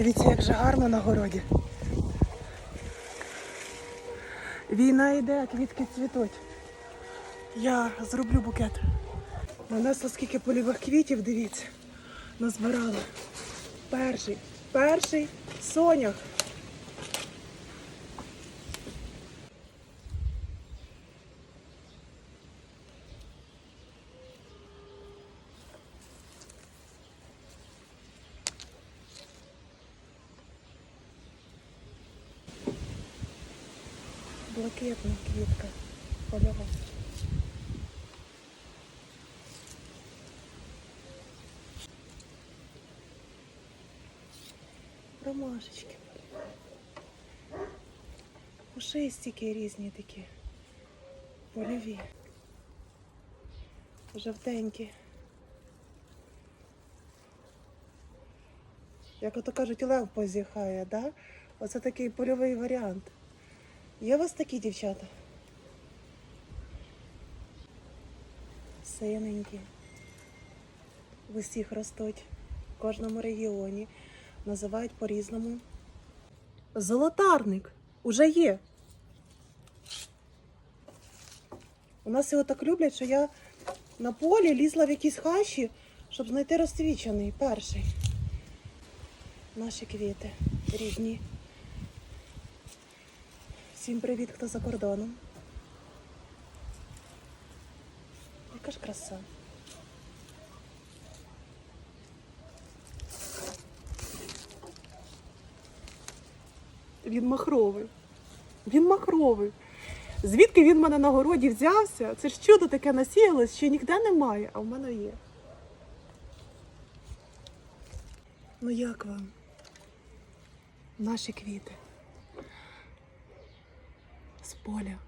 Дивіться, як же гарно на городі. Війна йде, а квітки цвітуть. Я зроблю букет. Нанесла скільки польових квітів, дивіться. Назбирала. Перший, перший сонях. Блакитна квітка. Польова. Ромашечки. Пушистики різні такі. Польові. Жовтенькі. Як ото кажуть, лев позіхає, да? Оце такий польовий варіант. Є у вас такі дівчата? Синенькі. В усіх ростуть. В кожному регіоні. Називають по-різному. Золотарник уже є. У нас його так люблять, що я на полі лізла в якісь хащі, щоб знайти розсвічений перший. Наші квіти рідні. Всім привіт, хто за кордоном. Яка ж краса. Він махровий. Він махровий. Звідки він в мене на городі взявся? Це ж чудо таке насіялось, що ніде немає, а в мене є. Ну як вам? Наші квіти з поля.